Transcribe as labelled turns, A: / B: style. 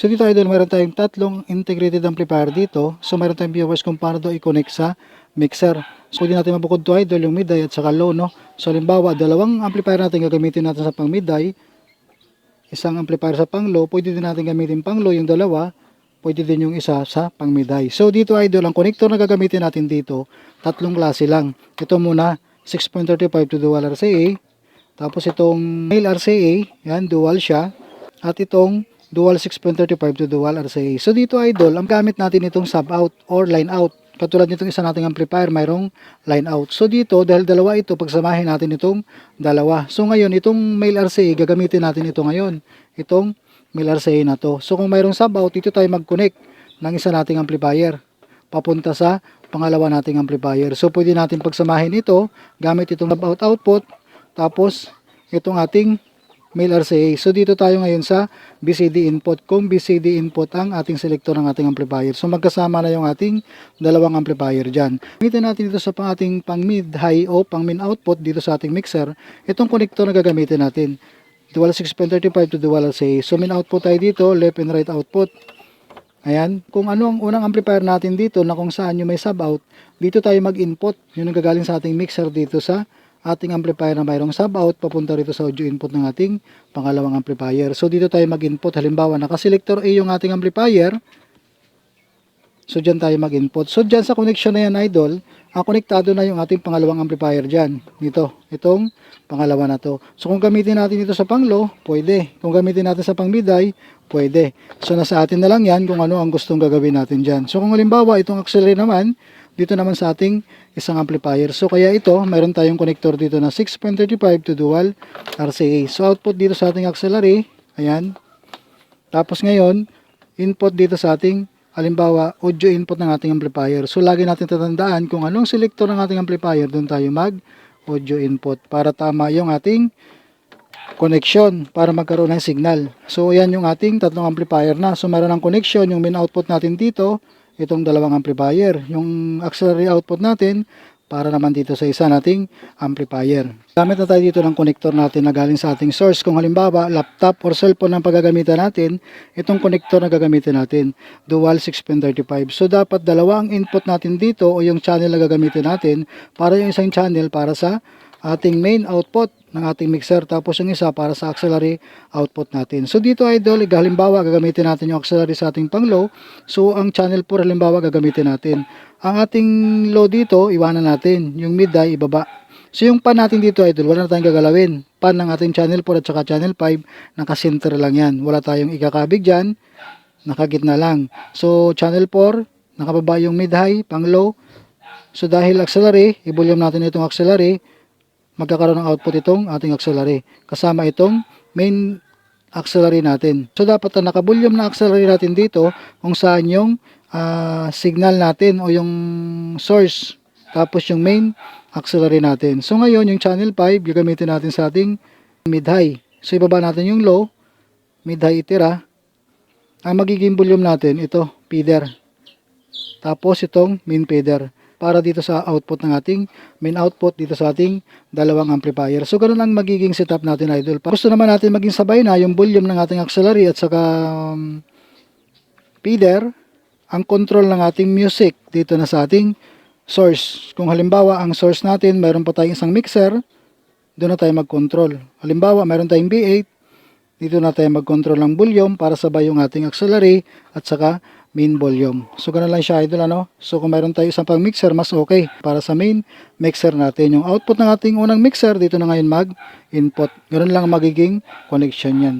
A: So dito idol, meron tayong tatlong integrated amplifier dito. So meron tayong viewers kung paano daw i-connect sa mixer. So pwede natin mabukod to idol, yung mid-high at saka low, no? So halimbawa, dalawang amplifier natin gagamitin natin sa pang mid-high, isang amplifier sa pang low, pwede din natin gamitin pang low yung dalawa, pwede din yung isa sa pang mid-high. So dito idol, ang connector na gagamitin natin dito, tatlong klase lang. Ito muna, 6.35 to dual RCA, tapos itong male RCA, yan, dual siya, at itong dual 6.35 to dual RCA. So dito idol, ang gamit natin itong sub out or line out. Katulad nitong isa nating amplifier, mayroong line out. So dito, dahil dalawa ito, pagsamahin natin itong dalawa. So ngayon, itong male RCA, gagamitin natin ito ngayon. Itong male RCA na to. So kung mayroong sub out, dito tayo mag-connect ng isa nating amplifier. Papunta sa pangalawa nating amplifier. So pwede natin pagsamahin ito, gamit itong sub out output, tapos itong ating male RCA. So dito tayo ngayon sa BCD input. Kung BCD input ang ating selector ng ating amplifier. So magkasama na yung ating dalawang amplifier dyan. Gamitin natin dito sa ating pang mid high o pang min output dito sa ating mixer. Itong connector na gagamitin natin. Dual 6.35 to dual RCA. So min output tayo dito, left and right output. Ayan, kung ano ang unang amplifier natin dito na kung saan yung may sub out, dito tayo mag-input. Yun ang gagaling sa ating mixer dito sa ating amplifier na mayroong sub out papunta rito sa audio input ng ating pangalawang amplifier. So dito tayo mag-input. Halimbawa, naka-selector A yung ating amplifier. So dyan tayo mag-input. So dyan sa connection na yan idol, ang konektado na yung ating pangalawang amplifier dyan. Dito, itong pangalawa na to. So kung gamitin natin ito sa pang low, pwede. Kung gamitin natin sa pang mid-high, pwede. So nasa atin na lang yan kung ano ang gustong gagawin natin dyan. So kung halimbawa itong auxiliary naman, dito naman sa ating isang amplifier. So kaya ito, mayroon tayong connector dito na 6.35 to dual RCA. So output dito sa ating auxiliary, ayan. Tapos ngayon, input dito sa ating halimbawa audio input ng ating amplifier. So lagi natin tatandaan kung anong selector ng ating amplifier, doon tayo mag audio input para tama yung ating connection para magkaroon ng signal. So yan yung ating tatlong amplifier na. So meron ng connection yung main output natin dito, itong dalawang amplifier. Yung auxiliary output natin para naman dito sa isa nating amplifier. Gamit na tayo dito ng connector natin na galing sa ating source. Kung halimbawa, laptop or cellphone ang paggagamitan natin, itong connector na gagamitin natin, dual 6.35. So, dapat dalawa ang input natin dito o yung channel na gagamitin natin para yung isang channel para sa ating main output ng ating mixer tapos yung isa para sa auxiliary output natin. So dito idol, halimbawa gagamitin natin yung auxiliary sa ating pang low. So ang channel 4 halimbawa gagamitin natin. Ang ating low dito, iwanan natin. Yung mid ay ibaba. So yung pan natin dito idol, wala na tayong gagalawin. Pan ng ating channel 4 at saka channel 5, naka-center lang yan. Wala tayong ikakabig dyan, nakagitna lang. So channel 4, nakababa yung mid high, pang low. So dahil auxiliary, i-volume natin itong auxiliary, magkakaroon ng output itong ating auxiliary. Kasama itong main auxiliary natin. So dapat na nakabulyom na auxiliary natin dito kung saan yung ah, signal natin o yung source tapos yung main auxiliary natin. So ngayon yung channel 5 gagamitin natin sa ating mid-high. So ibaba natin yung low, mid-high itira. Ang magiging volume natin ito, feeder. Tapos itong main feeder para dito sa output ng ating main output dito sa ating dalawang amplifier. So ganun ang magiging setup natin idol. Gusto naman natin maging sabay na yung volume ng ating auxiliary at saka um, feeder ang control ng ating music dito na sa ating source. Kung halimbawa ang source natin mayroon pa tayong isang mixer, doon na tayo mag-control. Halimbawa mayroon tayong B8, dito na tayo mag-control ng volume para sabay yung ating auxiliary at saka main volume. So, ganun lang siya idol ano. So, kung mayroon tayo isang pang mixer, mas okay para sa main mixer natin. Yung output ng ating unang mixer, dito na ngayon mag-input. Ganun lang ang magiging connection yan.